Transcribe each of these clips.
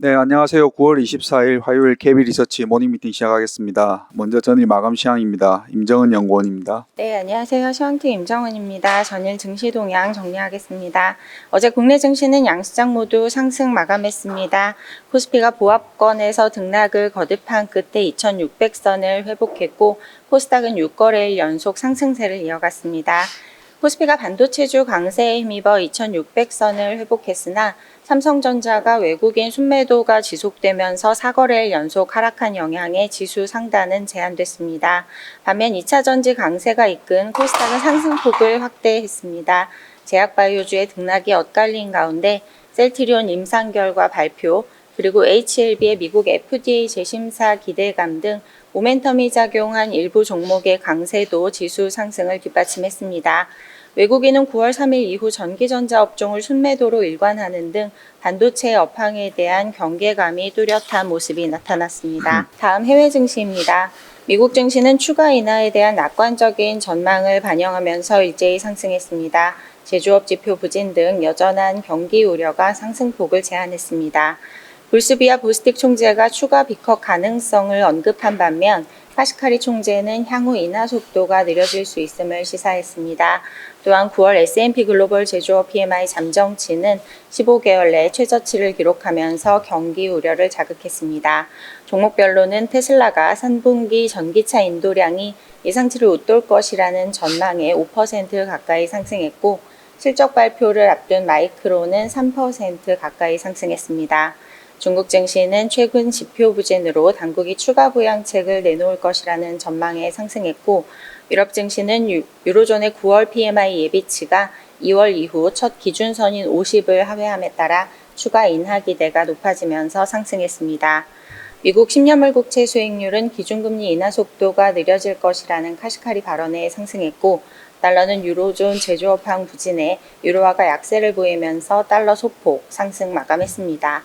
네, 안녕하세요. 9월 24일 화요일 KB 리서치 모닝 미팅 시작하겠습니다. 먼저 전일 마감 시황입니다. 임정은 연구원입니다. 네, 안녕하세요. 시황팀 임정은입니다. 전일 증시 동향 정리하겠습니다. 어제 국내 증시는 양시장 모두 상승 마감했습니다. 코스피가 보합권에서 등락을 거듭한 끝에 2600선을 회복했고 코스닥은 6거래일 연속 상승세를 이어갔습니다. 코스피가 반도체주 강세에 힘입어 2600선을 회복했으나 삼성전자가 외국인 순매도가 지속되면서 4거래일 연속 하락한 영향에 지수 상단은 제한됐습니다. 반면 2차 전지 강세가 이끈 코스닥은 상승폭을 확대했습니다. 제약바이오주의 등락이 엇갈린 가운데 셀트리온 임상 결과 발표, 그리고 HLB의 미국 FDA 재심사 기대감 등 모멘텀이 작용한 일부 종목의 강세도 지수 상승을 뒷받침했습니다. 외국인은 9월 3일 이후 전기전자 업종을 순매도로 일관하는 등 반도체 업황에 대한 경계감이 뚜렷한 모습이 나타났습니다. 다음 해외 증시입니다. 미국 증시는 추가 인하에 대한 낙관적인 전망을 반영하면서 일제히 상승했습니다. 제조업 지표 부진 등 여전한 경기 우려가 상승폭을 제한했습니다. 불스비아 보스틱 총재가 추가 비커 가능성을 언급한 반면 카시카리 총재는 향후 인하 속도가 느려질 수 있음을 시사했습니다. 또한 9월 S&P 글로벌 제조업 PMI 잠정치는 15개월 내 최저치를 기록하면서 경기 우려를 자극했습니다. 종목별로는 테슬라가 3분기 전기차 인도량이 예상치를 웃돌 것이라는 전망에 5% 가까이 상승했고 실적 발표를 앞둔 마이크로는 3% 가까이 상승했습니다. 중국 증시는 최근 지표 부진으로 당국이 추가 부양책을 내놓을 것이라는 전망에 상승했고 유럽 증시는 유, 유로존의 9월 PMI 예비치가 2월 이후 첫 기준선인 50을 하회함에 따라 추가 인하 기대가 높아지면서 상승했습니다. 미국 10년물 국채 수익률은 기준금리 인하 속도가 느려질 것이라는 카시카리 발언에 상승했고 달러는 유로존 제조업황 부진에 유로화가 약세를 보이면서 달러 소폭 상승 마감했습니다.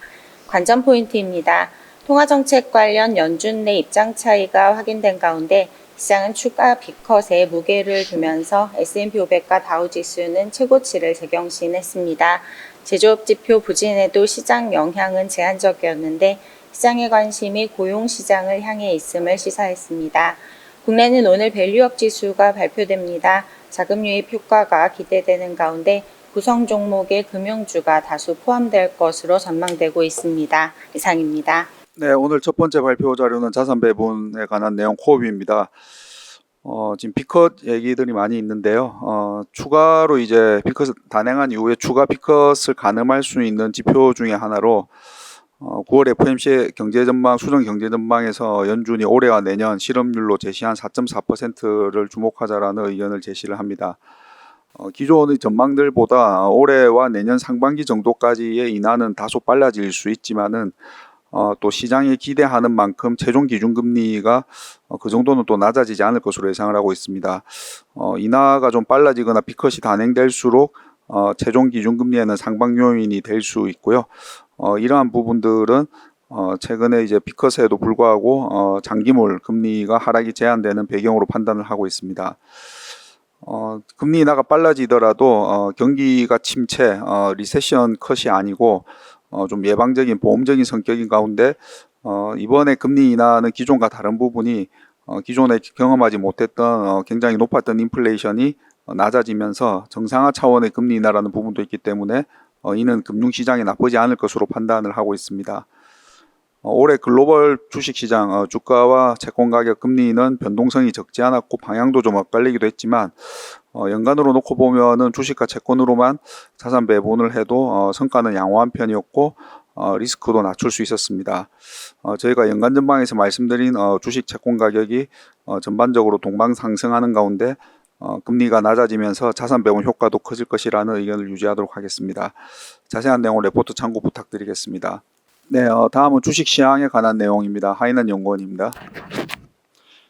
관전 포인트입니다. 통화정책 관련 연준 내 입장 차이가 확인된 가운데 시장은 추가 비컷에 무게를 두면서 S&P 500과 다우 지수는 최고치를 재경신했습니다. 제조업 지표 부진에도 시장 영향은 제한적이었는데 시장의 관심이 고용 시장을 향해 있음을 시사했습니다. 국내는 오늘 밸류업 지수가 발표됩니다. 자금 유입 효과가 기대되는 가운데 구성 종목의 금융주가 다수 포함될 것으로 전망되고 있습니다. 이상입니다. 네, 오늘 첫 번째 발표 자료는 자산 배분에 관한 내용 코업입니다. 어, 지금 비컷 얘기들이 많이 있는데요. 어, 추가로 이제 비컷을 단행한 이후에 추가 비컷을 가늠할 수 있는 지표 중에 하나로 어, 9월 FMC 경제 전망 수정 경제 전망에서 연준이 올해와 내년 실업률로 제시한 4.4%를 주목하자라는 의견을 제시를 합니다. 어, 기존의 전망들보다 올해와 내년 상반기 정도까지의 인하는 다소 빨라질 수 있지만은 어, 또 시장이 기대하는 만큼 최종 기준금리가 어, 그 정도는 또 낮아지지 않을 것으로 예상을 하고 있습니다. 어, 인하가 좀 빨라지거나 비컷이 단행될수록 어, 최종 기준금리에는 상방 요인이 될 수 있고요. 어, 이러한 부분들은 어, 최근에 이제 비컷에도 불구하고 어, 장기물 금리가 하락이 제한되는 배경으로 판단을 하고 있습니다. 어, 금리 인하가 빨라지더라도 어, 경기가 침체, 어, 리세션 컷이 아니고 어, 좀 예방적인 보험적인 성격인 가운데 어, 이번에 금리 인하는 기존과 다른 부분이 어, 기존에 경험하지 못했던 어, 굉장히 높았던 인플레이션이 어, 낮아지면서 정상화 차원의 금리 인하라는 부분도 있기 때문에 어, 이는 금융시장에 나쁘지 않을 것으로 판단을 하고 있습니다. 어, 올해 글로벌 주식시장 어, 주가와 채권 가격 금리는 변동성이 적지 않았고 방향도 좀 엇갈리기도 했지만 어, 연간으로 놓고 보면은 주식과 채권으로만 자산 배분을 해도 어, 성과는 양호한 편이었고 어, 리스크도 낮출 수 있었습니다. 어, 저희가 연간 전망에서 말씀드린 어, 주식 채권 가격이 어, 전반적으로 동방 상승하는 가운데 어, 금리가 낮아지면서 자산 배분 효과도 커질 것이라는 의견을 유지하도록 하겠습니다. 자세한 내용 레포트 참고 부탁드리겠습니다. 네, 어, 다음은 주식 시황에 관한 내용입니다. 하이난 연구원입니다.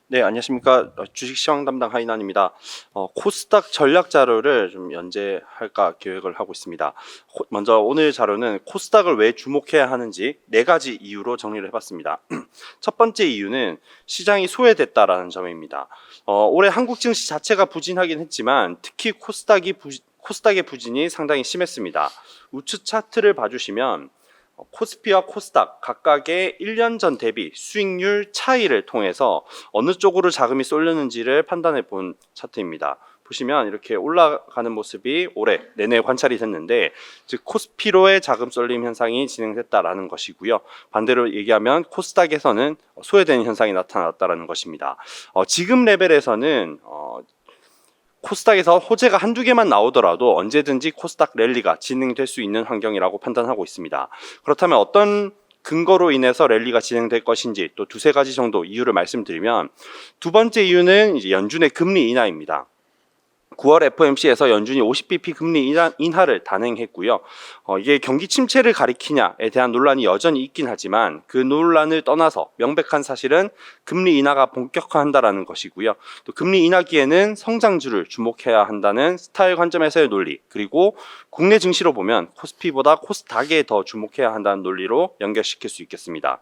네, 안녕하십니까. 어, 주식 시황 담당 하인환입니다. 어, 코스닥 전략 자료를 좀 연재할까 계획을 하고 있습니다. 코- 먼저 오늘 자료는 코스닥을 왜 주목해야 하는지 네 가지 이유로 정리를 해봤습니다. 첫 번째 이유는 시장이 소외됐다라는 점입니다. 어, 올해 한국 증시 자체가 부진하긴 했지만 특히 코스닥이 부, 코스닥의 부진이 상당히 심했습니다. 우측 차트를 봐주시면 어, 코스피와 코스닥 각각의 1년 전 대비 수익률 차이를 통해서 어느 쪽으로 자금이 쏠렸는지를 판단해 본 차트입니다. 보시면 이렇게 올라가는 모습이 올해 내내 관찰이 됐는데 즉 코스피로의 자금 쏠림 현상이 진행됐다라는 것이고요. 반대로 얘기하면 코스닥에서는 소외되는 현상이 나타났다라는 것입니다. 어, 지금 레벨에서는 어, 코스닥에서 호재가 한두 개만 나오더라도 언제든지 코스닥 랠리가 진행될 수 있는 환경이라고 판단하고 있습니다. 그렇다면 어떤 근거로 인해서 랠리가 진행될 것인지 또 두세 가지 정도 이유를 말씀드리면 두 번째 이유는 이제 연준의 금리 인하입니다. 9월 FOMC에서 연준이 50bp 금리 인하, 인하를 단행했고요. 어, 이게 경기 침체를 가리키냐에 대한 논란이 여전히 있긴 하지만 그 논란을 떠나서 명백한 사실은 금리 인하가 본격화한다라는 것이고요. 또 금리 인하기에는 성장주를 주목해야 한다는 스타일 관점에서의 논리 그리고 국내 증시로 보면 코스피보다 코스닥에 더 주목해야 한다는 논리로 연결시킬 수 있겠습니다.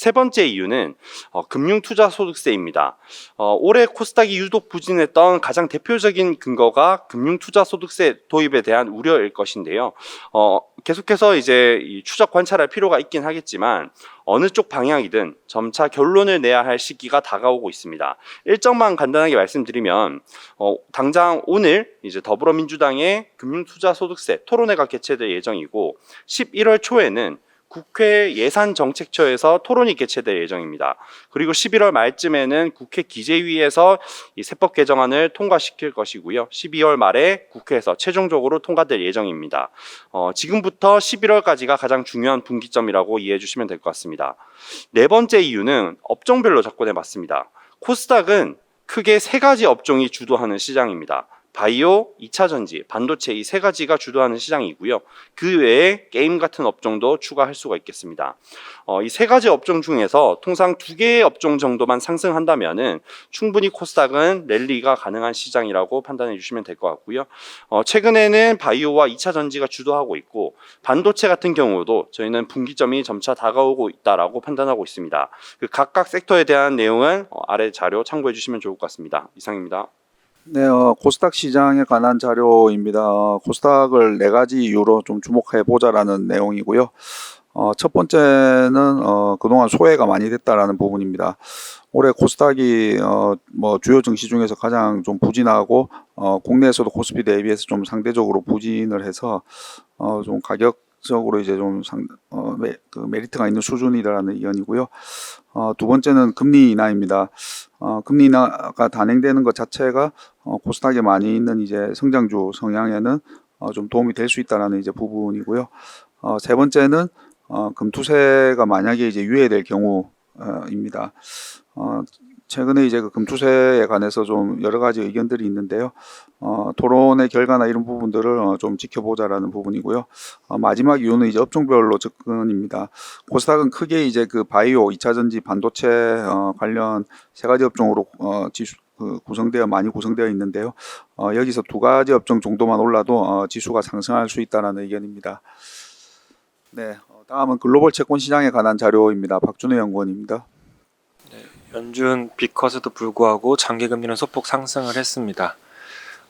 세 번째 이유는 어, 금융투자소득세입니다. 어, 올해 코스닥이 유독 부진했던 가장 대표적인 근거가 금융투자소득세 도입에 대한 우려일 것인데요. 어, 계속해서 이제 이 추적 관찰할 필요가 있긴 하겠지만 어느 쪽 방향이든 점차 결론을 내야 할 시기가 다가오고 있습니다. 일정만 간단하게 말씀드리면 어, 당장 오늘 이제 더불어민주당의 금융투자소득세 토론회가 개최될 예정이고 11월 초에는 국회 예산정책처에서 토론이 개최될 예정입니다. 그리고 11월 말쯤에는 국회 기재위에서 이 세법 개정안을 통과시킬 것이고요. 12월 말에 국회에서 최종적으로 통과될 예정입니다. 어, 지금부터 11월까지가 가장 중요한 분기점이라고 이해해 주시면 될 것 같습니다. 네 번째 이유는 업종별로 접근해 봤습니다. 코스닥은 크게 세 가지 업종이 주도하는 시장입니다. 바이오, 2차 전지, 반도체 이 세 가지가 주도하는 시장이고요. 그 외에 게임 같은 업종도 추가할 수가 있겠습니다. 어, 이 세 가지 업종 중에서 통상 두 개의 업종 정도만 상승한다면은 충분히 코스닥은 랠리가 가능한 시장이라고 판단해 주시면 될 것 같고요. 어, 최근에는 바이오와 2차 전지가 주도하고 있고 반도체 같은 경우도 저희는 분기점이 점차 다가오고 있다라고 판단하고 있습니다. 그 각각 섹터에 대한 내용은 어, 아래 자료 참고해 주시면 좋을 것 같습니다. 이상입니다. 네, 어, 코스닥 시장에 관한 자료입니다. 어, 코스닥을 네 가지 이유로 좀 주목해 보자라는 내용이고요. 어, 첫 번째는 어, 그동안 소외가 많이 됐다라는 부분입니다. 올해 코스닥이 어, 뭐 주요 증시 중에서 가장 좀 부진하고 어, 국내에서도 코스피 대비해서 좀 상대적으로 부진을 해서 어, 좀 가격 적으로 이제 좀 상, 어, 메, 그 메리트가 있는 수준이라는 의견이고요. 어, 두 번째는 금리 인하입니다. 어, 금리 인하가 단행되는 것 자체가 어, 코스닥에 많이 있는 이제 성장주 성향에는 어, 좀 도움이 될 수 있다라는 이제 부분이고요. 어, 세 번째는 어, 금투세가 만약에 이제 유예될 경우입니다. 어, 최근에 이제 그 금투세에 관해서 좀 여러 가지 의견들이 있는데요. 어, 토론의 결과나 이런 부분들을 어, 좀 지켜보자라는 부분이고요. 어, 마지막 이유는 이제 업종별로 접근입니다. 코스닥은 크게 이제 그 바이오, 2차 전지, 반도체 어, 관련 세 가지 업종으로 어, 지수 그 구성되어 많이 구성되어 있는데요. 어, 여기서 두 가지 업종 정도만 올라도 어, 지수가 상승할 수 있다는 의견입니다. 네, 어, 다음은 글로벌 채권 시장에 관한 자료입니다. 박준호 연구원입니다. 연준 빅컷에도 불구하고 장기금리는 소폭 상승을 했습니다.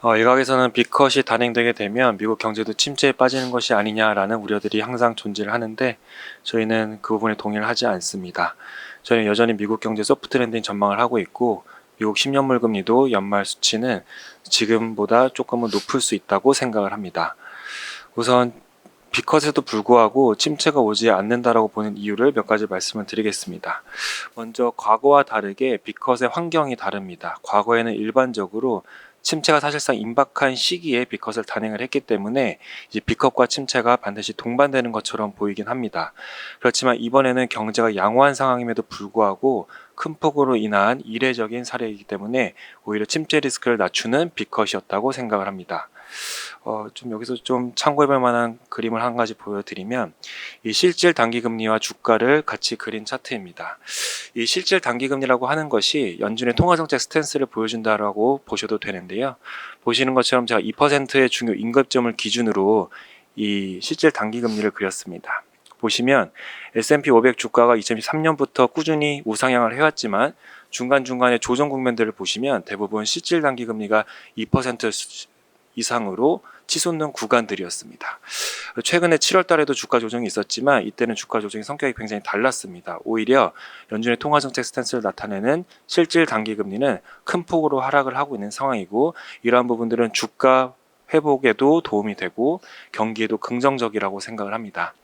어, 일각에서는 빅컷이 단행되게 되면 미국 경제도 침체에 빠지는 것이 아니냐라는 우려들이 항상 존재를 하는데 저희는 그 부분에 동의를 하지 않습니다. 저희는 여전히 미국 경제 소프트 랜딩 전망을 하고 있고 미국 10년물 금리도 연말 수치는 지금보다 조금은 높을 수 있다고 생각을 합니다. 우선 빅컷에도 불구하고 침체가 오지 않는다라고 보는 이유를 몇 가지 말씀을 드리겠습니다. 먼저 과거와 다르게 빅컷의 환경이 다릅니다. 과거에는 일반적으로 침체가 사실상 임박한 시기에 빅컷을 단행을 했기 때문에 이제 빅컷과 침체가 반드시 동반되는 것처럼 보이긴 합니다. 그렇지만 이번에는 경제가 양호한 상황임에도 불구하고 큰 폭으로 인한 이례적인 사례이기 때문에 오히려 침체 리스크를 낮추는 빅컷이었다고 생각을 합니다. 어, 좀 여기서 좀 참고해볼 만한 그림을 한 가지 보여드리면 이 실질 단기금리와 주가를 같이 그린 차트입니다. 이 실질 단기금리라고 하는 것이 연준의 통화정책 스탠스를 보여준다라고 보셔도 되는데요. 보시는 것처럼 제가 2%의 중요 임금점을 기준으로 이 실질 단기금리를 그렸습니다. 보시면 S&P 500 주가가 2013년부터 꾸준히 우상향을 해왔지만 중간중간에 조정 국면들을 보시면 대부분 실질 단기 금리가 2% 이상으로 치솟는 구간들이었습니다. 최근에 7월 달에도 주가 조정이 있었지만 이때는 주가 조정의 성격이 굉장히 달랐습니다. 오히려 연준의 통화정책 스탠스를 나타내는 실질 단기 금리는 큰 폭으로 하락을 하고 있는 상황이고 이러한 부분들은 주가 회복에도 도움이 되고 경기에도 긍정적이라고 생각을 합니다.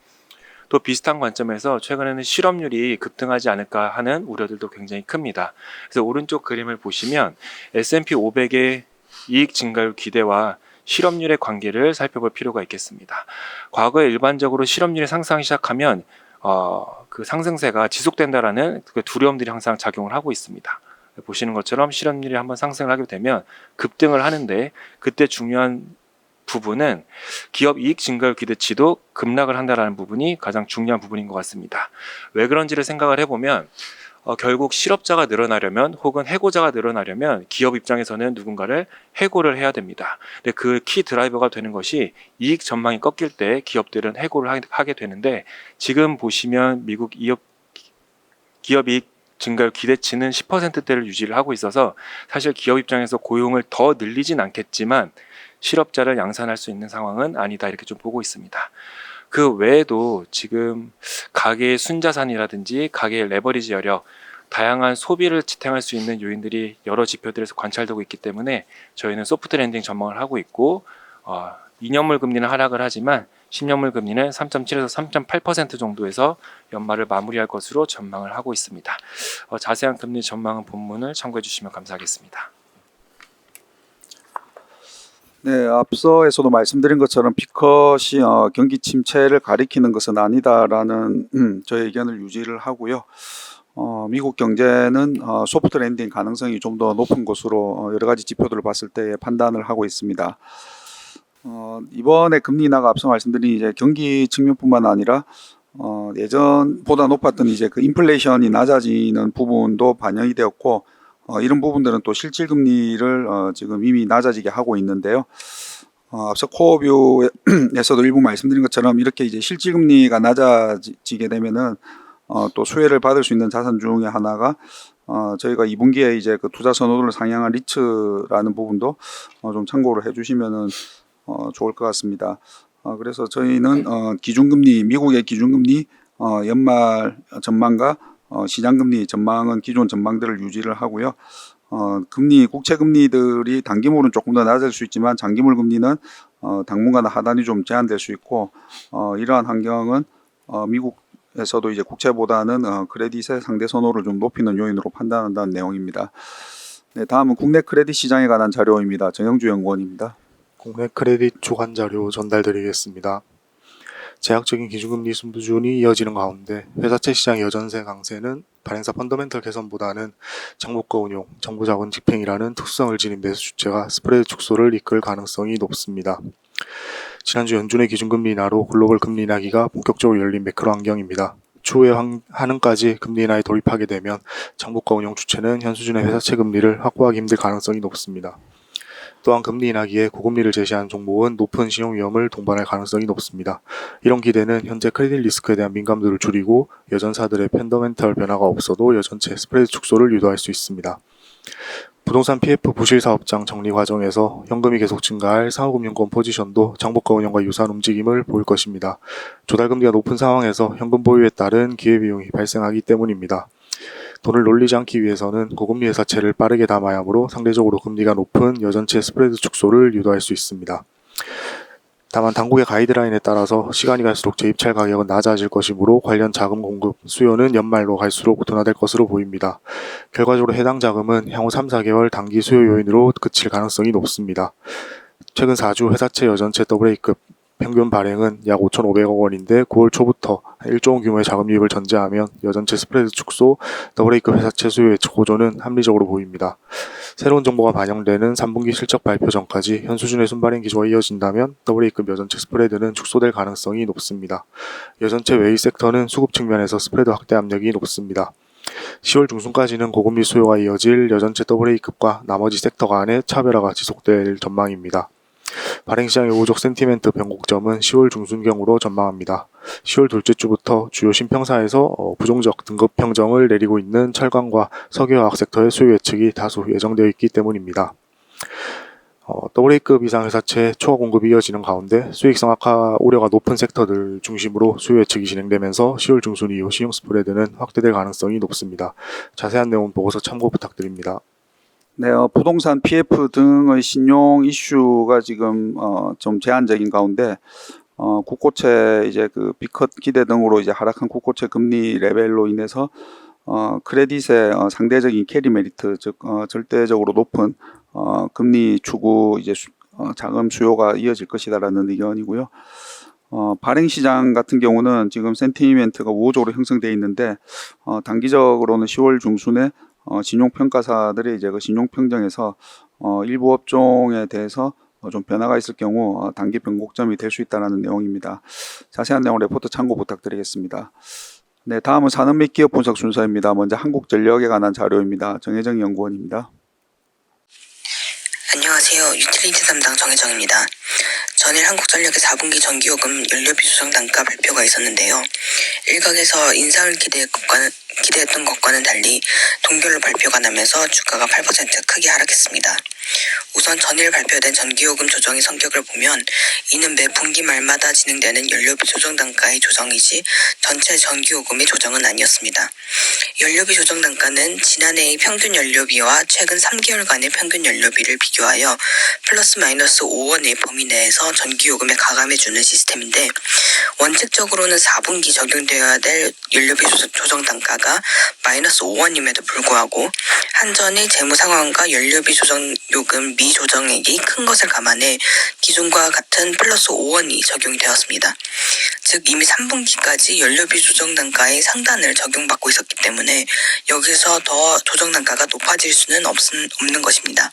또 비슷한 관점에서 최근에는 실업률이 급등하지 않을까 하는 우려들도 굉장히 큽니다. 그래서 오른쪽 그림을 보시면 S&P 500의 이익 증가율 기대와 실업률의 관계를 살펴볼 필요가 있겠습니다. 과거에 일반적으로 실업률이 상승하기 시작하면 어, 그 상승세가 지속된다라는 그 두려움들이 항상 작용을 하고 있습니다. 보시는 것처럼 실업률이 한번 상승을 하게 되면 급등을 하는데 그때 중요한 부분은 기업 이익 증가율 기대치도 급락을 한다라는 부분이 가장 중요한 부분인 것 같습니다. 왜 그런지를 생각을 해보면 어, 결국 실업자가 늘어나려면 혹은 해고자가 늘어나려면 기업 입장에서는 누군가를 해고를 해야 됩니다. 근데 그 키 드라이버가 되는 것이 이익 전망이 꺾일 때 기업들은 해고를 하- 하게 되는데 지금 보시면 미국 기업 기업 이익 증가율 기대치는 10%대를 유지를 하고 있어서 사실 기업 입장에서 고용을 더 늘리진 않겠지만 실업자를 양산할 수 있는 상황은 아니다 이렇게 좀 보고 있습니다. 그 외에도 지금 가계의 순자산이라든지 가계의 레버리지 여력, 다양한 소비를 지탱할 수 있는 요인들이 여러 지표들에서 관찰되고 있기 때문에 저희는 소프트 랜딩 전망을 하고 있고 어, 2년물 금리는 하락을 하지만 10년물 금리는 3.7에서 3.8% 정도에서 연말을 마무리할 것으로 전망을 하고 있습니다. 어, 자세한 금리 전망은 본문을 참고해 주시면 감사하겠습니다. 네, 앞서에서도 말씀드린 것처럼 피컷이 어, 경기 침체를 가리키는 것은 아니다라는 음, 저의 의견을 유지를 하고요. 어, 미국 경제는 어, 소프트 랜딩 가능성이 좀 더 높은 것으로 어, 여러 가지 지표들을 봤을 때 판단을 하고 있습니다. 어, 이번에 금리 인하가 앞서 말씀드린 이제 경기 측면뿐만 아니라 어, 예전보다 높았던 이제 그 인플레이션이 낮아지는 부분도 반영이 되었고 어, 이런 부분들은 또 실질 금리를 어, 지금 이미 낮아지게 하고 있는데요. 어, 앞서 코어뷰에서도 일부 말씀드린 것처럼 이렇게 이제 실질 금리가 낮아지게 되면은 어, 또 수혜를 받을 수 있는 자산 중에 하나가 어, 저희가 2분기에 이제 그 투자 선호도를 상향한 리츠라는 부분도 어, 좀 참고를 해주시면은 어, 좋을 것 같습니다. 어, 그래서 저희는 어, 기준금리 미국의 기준금리 어, 연말 전망과 어, 시장금리 전망은 기존 전망들을 유지를 하고요. 어, 금리 국채 금리들이 단기물은 조금 더 낮을 수 있지만 장기물 금리는 어, 당분간 하단이 좀 제한될 수 있고 어, 이러한 환경은 어, 미국에서도 이제 국채보다는 어, 크레딧의 상대 선호를 좀 높이는 요인으로 판단한다는 내용입니다. 네, 다음은 국내 크레딧 시장에 관한 자료입니다. 정영주 연구원입니다. 국내 크레딧 주간 자료 전달드리겠습니다. 제약적인 기준금리 수준이 이어지는 가운데 회사채 시장 여전세 강세는 발행사 펀더멘털 개선보다는 장목과 운용, 정부 자본 집행이라는 특수성을 지닌 매수 주체가 스프레드 축소를 이끌 가능성이 높습니다. 지난주 연준의 기준금리 인하로 글로벌 금리 인하기가 본격적으로 열린 매크로 환경입니다. 추후에 환- 한은까지 금리 인하에 돌입하게 되면 장목과 운용 주체는 현 수준의 회사채 금리를 확보하기 힘들 가능성이 높습니다. 또한 금리 인하기에 고금리를 제시한 종목은 높은 신용 위험을 동반할 가능성이 높습니다. 이런 기대는 현재 크레딧 리스크에 대한 민감도를 줄이고 여전사들의 펀더멘털 변화가 없어도 여전체 스프레드 축소를 유도할 수 있습니다. 부동산 PF 부실 사업장 정리 과정에서 현금이 계속 증가할 상호금융권 포지션도 장복과 운영과 유사한 움직임을 보일 것입니다. 조달금리가 높은 상황에서 현금 보유에 따른 기회비용이 발생하기 때문입니다. 돈을 놀리지 않기 위해서는 고금리 회사채를 빠르게 담아야 하므로 상대적으로 금리가 높은 여전체 스프레드 축소를 유도할 수 있습니다. 다만 당국의 가이드라인에 따라서 시간이 갈수록 재입찰 가격은 낮아질 것이므로 관련 자금 공급 수요는 연말로 갈수록 둔화될 것으로 보입니다. 결과적으로 해당 자금은 향후 3, 4개월 단기 수요 요인으로 그칠 가능성이 높습니다. 최근 4주 회사채 여전체 더블A급 평균 발행은 약 5,500억 원인데 9월 초부터 1조 원 규모의 자금 유입을 전제하면 여전체 스프레드 축소, 더블A급 회사채 수요의 고조는 합리적으로 보입니다. 새로운 정보가 반영되는 3분기 실적 발표 전까지 현 수준의 순발행 기조가 이어진다면 더블A급 여전체 스프레드는 축소될 가능성이 높습니다. 여전체 외의 섹터는 수급 측면에서 스프레드 확대 압력이 높습니다. 10월 중순까지는 고금리 수요가 이어질 여전체 더블A급과 나머지 섹터 간의 차별화가 지속될 전망입니다. 발행시장의 우호적 센티멘트 변곡점은 10월 중순경으로 전망합니다. 10월 둘째 주부터 주요 신평사에서 어, 부정적 등급 평정을 내리고 있는 철강과 석유화학 섹터의 수요 예측이 다소 예정되어 있기 때문입니다. 어, WA급 이상 회사채 초과 공급이 이어지는 가운데 수익성 악화 우려가 높은 섹터들 중심으로 수요 예측이 진행되면서 10월 중순 이후 신용 스프레드는 확대될 가능성이 높습니다. 자세한 내용은 보고서 참고 부탁드립니다. 네, 어, 부동산 PF 등의 신용 이슈가 지금 어, 좀 제한적인 가운데 어, 국고채 이제 그 비컷 기대 등으로 이제 하락한 국고채 금리 레벨로 인해서 어, 크레딧의 어, 상대적인 캐리 메리트 즉 어, 절대적으로 높은 어, 금리 추구 이제 수, 어, 자금 수요가 이어질 것이다라는 의견이고요. 어, 발행 시장 같은 경우는 지금 센티멘트가 우호적으로 형성돼 있는데 어, 단기적으로는 10월 중순에 어, 신용평가사들의 이제 그 신용평정에서 어, 일부 업종에 대해서 어, 좀 변화가 있을 경우 어, 단기 변곡점이 될 수 있다는 내용입니다. 자세한 내용 레포트 참고 부탁드리겠습니다. 네, 다음은 산업 및 기업 분석 순서입니다. 먼저 한국전력에 관한 자료입니다. 정혜정 연구원입니다. 안녕하세요. 유틸리티 담당 정혜정입니다. 전일 한국전력의 4분기 전기요금 연료비 조정 단가 발표가 있었는데요. 일각에서 인상을 기대했 것과는, 기대했던 것과는 달리 동결로 발표가 나면서 주가가 8% 크게 하락했습니다. 우선 전일 발표된 전기요금 조정의 성격을 보면 이는 매 분기 말마다 진행되는 연료비 조정 단가의 조정이지 전체 전기요금의 조정은 아니었습니다. 연료비 조정 단가는 지난해의 평균 연료비와 최근 3개월간의 평균 연료비를 비교하여 플러스 마이너스 5원의 범위 내에서 전기요금에 가감해주는 시스템인데 원칙적으로는 4분기 적용되어야 될 연료비 조- 조정 단가가 마이너스 5원임에도 불구하고 한전의 재무 상황과 연료비 조정 요금 미조정액이 큰 것을 감안해 기존과 같은 플러스 5원이 적용이 되었습니다. 즉 이미 3분기까지 연료비 조정 단가의 상단을 적용받고 있었기 때문에 여기서 더 조정 단가가 높아질 수는 없, 없는 것입니다.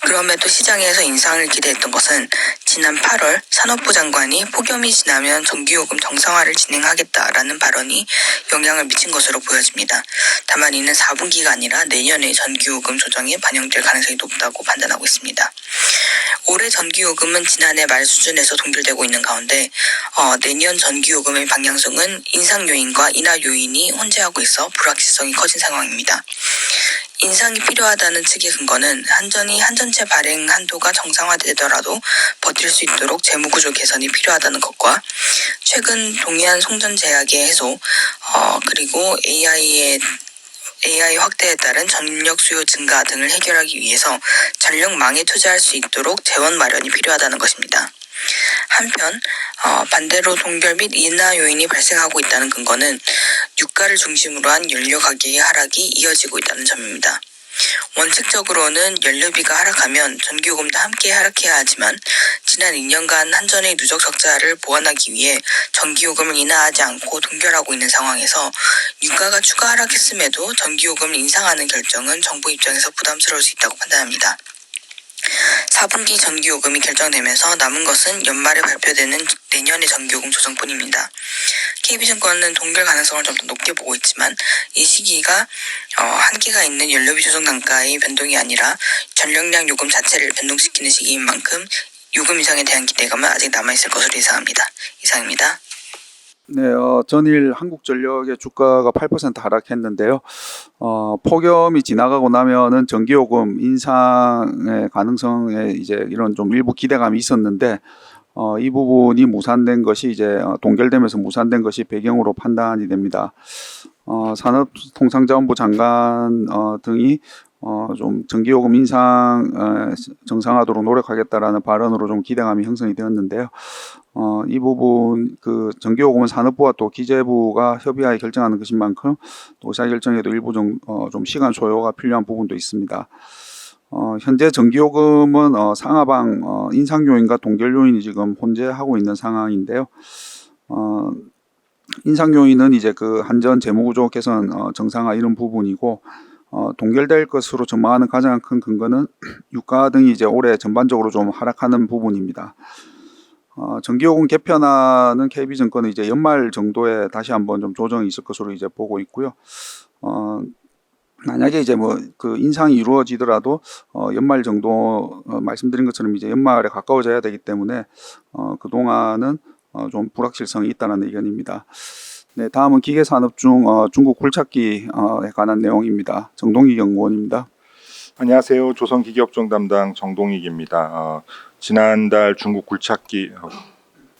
그럼에도 시장에서 인상을 기대했던 것은 지난 8월 산업부 장관이 폭염이 지나면 전기요금 정상화를 진행하겠다라는 발언이 영향을 미친 것으로 보여집니다. 다만 이는 4분기가 아니라 내년에 전기요금 조정에 반영될 가능성이 높다고 판단하고 있습니다. 올해 전기요금은 지난해 말 수준에서 동결되고 있는 가운데 어, 내년 전기요금의 방향성은 인상 요인과 인하 요인이 혼재하고 있어 불확실성이 커진 상황입니다. 인상이 필요하다는 측의 근거는 한전이 한전체 발행 한도가 정상화되더라도 버틸 수 있도록 재무구조 개선이 필요하다는 것과 최근 동해안 송전 제약의 해소 어, 그리고 AI의 AI 확대에 따른 전력 수요 증가 등을 해결하기 위해서 전력망에 투자할 수 있도록 재원 마련이 필요하다는 것입니다. 한편 어, 반대로 동결 및 인하 요인이 발생하고 있다는 근거는 유가를 중심으로 한 연료 가격의 하락이 이어지고 있다는 점입니다. 원칙적으로는 연료비가 하락하면 전기요금도 함께 하락해야 하지만 지난 2년간 한전의 누적 적자를 보완하기 위해 전기요금을 인하하지 않고 동결하고 있는 상황에서 유가가 추가 하락했음에도 전기요금을 인상하는 결정은 정부 입장에서 부담스러울 수 있다고 판단합니다. 4분기 전기요금이 결정되면서 남은 것은 연말에 발표되는 내년의 전기요금 조정뿐입니다. KB증권은 동결 가능성을 좀 더 높게 보고 있지만 이 시기가 어, 한계가 있는 연료비 조정 단가의 변동이 아니라 전력량 요금 자체를 변동시키는 시기인 만큼 요금 인상에 대한 기대감은 아직 남아있을 것으로 예상합니다. 이상입니다. 네, 어, 전일 한국전력의 주가가 8% 하락했는데요. 어, 폭염이 지나가고 나면은 전기요금 인상의 가능성에 이제 이런 좀 일부 기대감이 있었는데, 어, 이 부분이 무산된 것이 이제 어, 동결되면서 무산된 것이 배경으로 판단이 됩니다. 어, 산업통상자원부 장관 어, 등이 어, 좀 전기요금 인상 어, 정상화도록 노력하겠다라는 발언으로 좀 기대감이 형성이 되었는데요. 어, 이 부분 그 전기요금은 산업부와 또 기재부가 협의하에 결정하는 것인 만큼 또 의사결정에도 일부 좀, 어, 좀 시간 소요가 필요한 부분도 있습니다. 어, 현재 전기요금은 어, 상하방 어, 인상 요인과 동결 요인이 지금 혼재하고 있는 상황인데요. 어, 인상 요인은 이제 그 한전 재무구조 개선 어, 정상화 이런 부분이고 어, 동결될 것으로 전망하는 가장 큰 근거는 유가 등이 이제 올해 전반적으로 좀 하락하는 부분입니다. 어, 전기요금 개편안은 KB증권은 이제 연말 정도에 다시 한번 좀 조정이 있을 것으로 이제 보고 있고요. 어, 만약에 이제 뭐 그 인상이 이루어지더라도 어, 연말 정도 어, 말씀드린 것처럼 이제 연말에 가까워져야 되기 때문에 어, 그 동안은 어, 좀 불확실성이 있다는 의견입니다. 네, 다음은 기계산업 중 어, 중국 굴착기에 관한 내용입니다. 정동기 연구원입니다. 안녕하세요. 조선기기업종 담당 정동익입니다. 어, 지난달 중국 굴착기 어,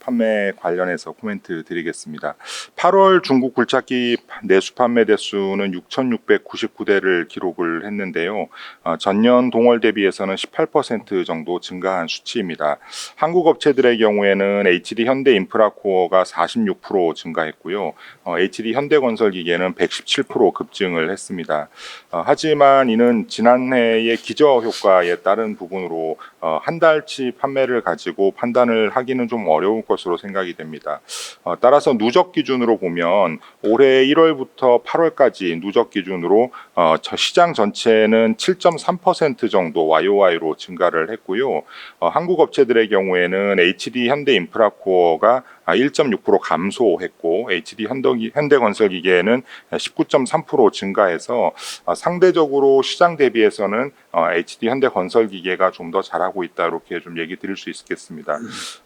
판매 관련해서 코멘트 드리겠습니다. 8월 중국 굴착기 내수 판매 대수는 6,699대를 기록을 했는데요. 어, 전년 동월 대비해서는 18% 정도 증가한 수치입니다. 한국 업체들의 경우에는 HD 현대 인프라코어가 46% 증가했고요. 어, HD 현대건설 기계는 117% 급증을 했습니다. 어, 하지만 이는 지난해의 기저 효과에 따른 부분으로 어, 한 달치 판매를 가지고 판단을 하기는 좀 어려울 것 으로 생각이 됩니다. 어, 따라서 누적 기준으로 보면 올해 1월부터 8월까지 누적 기준으로 어, 저 시장 전체는 7.3% 정도 YOY로 증가를 했고요. 어, 한국 업체들의 경우에는 HD 현대 인프라코어가 아, 1.6% 감소했고 HD 현대, 현대건설기계는 19.3% 증가해서 어, 상대적으로 시장 대비해서는 어, HD 현대건설기계가 좀 더 잘하고 있다 이렇게 좀 얘기 드릴 수 있겠습니다.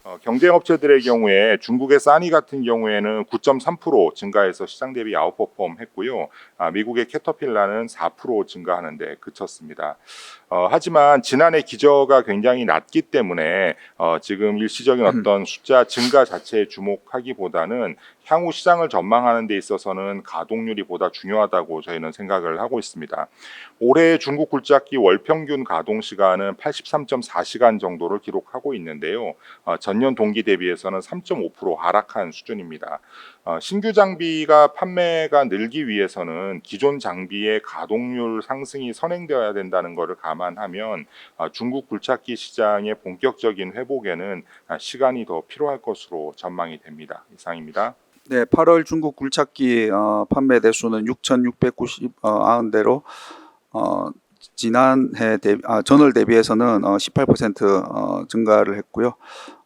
어, 경쟁 업체들의 경우에 중국의 사니 같은 경우에는 9.3% 증가해서 시장 대비 아웃퍼폼 했고요. 아, 미국의 캐터필라는 4% 증가하는데 그쳤습니다. 어, 하지만 지난해 기저가 굉장히 낮기 때문에 어, 지금 일시적인 어떤 숫자 증가 자체에 주목하기보다는 향후 시장을 전망하는 데 있어서는 가동률이 보다 중요하다고 저희는 생각을 하고 있습니다. 올해 중국 굴착기 월 평균 가동 시간은 83.4시간 정도를 기록하고 있는데요. 어, 전년 동기 대비해서는 3.5% 하락한 수준입니다. 어, 신규 장비가 판매가 늘기 위해서는 기존 장비의 가동률 상승이 선행되어야 된다는 것을 감안하면 어, 중국 굴착기 시장의 본격적인 회복에는 아, 시간이 더 필요할 것으로 전망이 됩니다. 이상입니다. 네, 8월 중국 굴착기 어, 판매 대수는 6,690대로 어, 지난해 대비, 아, 전월 대비해서는 어, 18% 어, 증가를 했고요.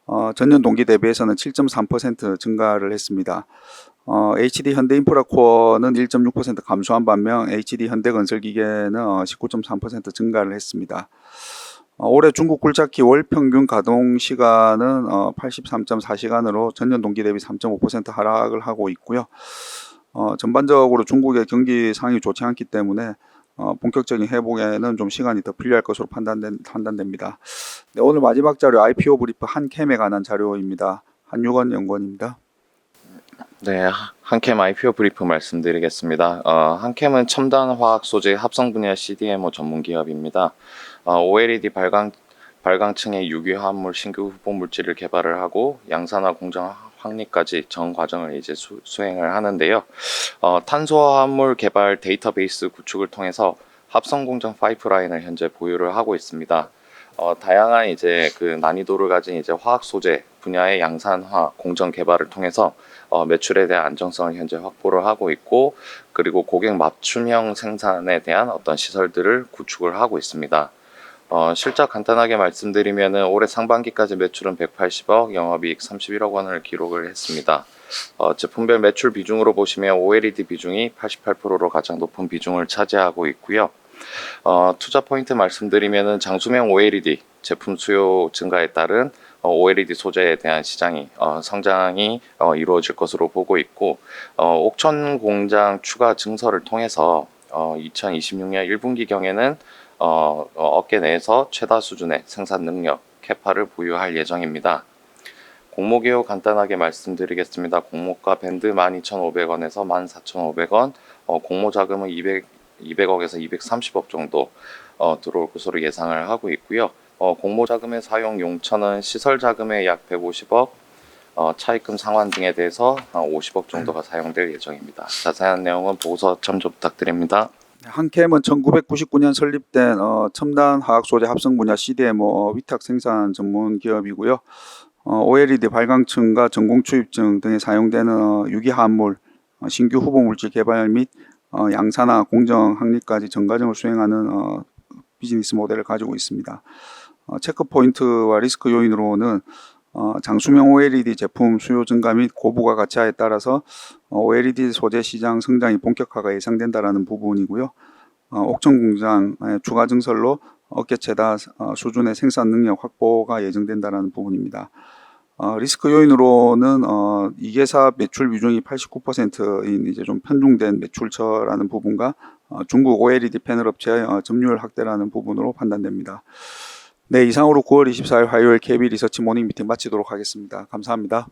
어, 전년 동기 대비해서는 7.3% 증가를 했습니다. 어, HD 현대 인프라코어는 1.6% 감소한 반면 HD 현대 건설기계는 어, 19.3% 증가를 했습니다. 어, 올해 중국 굴착기 월 평균 가동 시간은 어, 83.4시간으로 전년 동기 대비 3.5% 하락을 하고 있고요. 어, 전반적으로 중국의 경기 상황이 좋지 않기 때문에 어, 본격적인 회복에는 좀 시간이 더 필요할 것으로 판단된, 판단됩니다. 네, 오늘 마지막 자료 IPO 브리프 한캠에 관한 자료입니다. 한유건 연구원입니다. 네, 한캠 IPO 브리프 말씀드리겠습니다. 어, 한캠은 첨단 화학 소재 합성 분야 CDMO 전문 기업입니다. 어, OLED 발광 발광층의 유기 화합물 신규 후보 물질을 개발을 하고 양산화 공정 확립까지 전 과정을 이제 수, 수행을 하는데요. 어, 탄소 화합물 개발 데이터베이스 구축을 통해서 합성 공정 파이프라인을 현재 보유를 하고 있습니다. 어, 다양한 이제 그 난이도를 가진 이제 화학 소재 분야의 양산화 공정 개발을 통해서 어, 매출에 대한 안정성을 현재 확보를 하고 있고 그리고 고객 맞춤형 생산에 대한 어떤 시설들을 구축을 하고 있습니다. 어, 실적 간단하게 말씀드리면은 올해 상반기까지 매출은 180억, 영업이익 31억 원을 기록을 했습니다. 어, 제품별 매출 비중으로 보시면 OLED 비중이 88%로 가장 높은 비중을 차지하고 있고요. 어, 투자 포인트 말씀드리면은 장수명 OLED 제품 수요 증가에 따른 어, OLED 소재에 대한 시장이 어, 성장이 어, 이루어질 것으로 보고 있고 어, 옥천 공장 추가 증설을 통해서 어, 2026년 1분기 경에는 어, 어, 업계 내에서 최다 수준의 생산 능력 캐파를 보유할 예정입니다. 공모 개요 간단하게 말씀드리겠습니다. 공모가 밴드 12,500원에서 14,500원, 어, 공모 자금은 200, 200억에서 230억 정도 어, 들어올 것으로 예상을 하고 있고요. 어, 공모 자금의 사용 용처는 시설 자금의 약 150억, 어, 차입금 상환 등에 대해서 한 50억 정도가 사용될 예정입니다. 자세한 내용은 보고서 참조 부탁드립니다. 한캠은 1999년 설립된 어, 첨단 화학 소재 합성 분야 CDMO 위탁 생산 전문 기업이고요. 어, OLED 발광층과 전공 추입증 등에 사용되는 어, 유기 화합물, 어, 신규 후보 물질 개발 및 어, 양산화 공정 확립까지 전 과정을 수행하는 어, 비즈니스 모델을 가지고 있습니다. 어, 체크 포인트와 리스크 요인으로는 어, 장수명 OLED 제품 수요 증가 및 고부가 가치화에 따라서 어, OLED 소재 시장 성장이 본격화가 예상된다라는 부분이고요. 어, 옥천 공장의 추가 증설로 최다 어, 수준의 생산 능력 확보가 예정된다라는 부분입니다. 어, 리스크 요인으로는 어, 이계사 매출 비중이 89%인 이제 좀 편중된 매출처라는 부분과 어, 중국 OLED 패널 업체의 어, 점유율 확대라는 부분으로 판단됩니다. 네, 이상으로 9월 24일 화요일 KB 리서치 모닝 미팅 마치도록 하겠습니다. 감사합니다.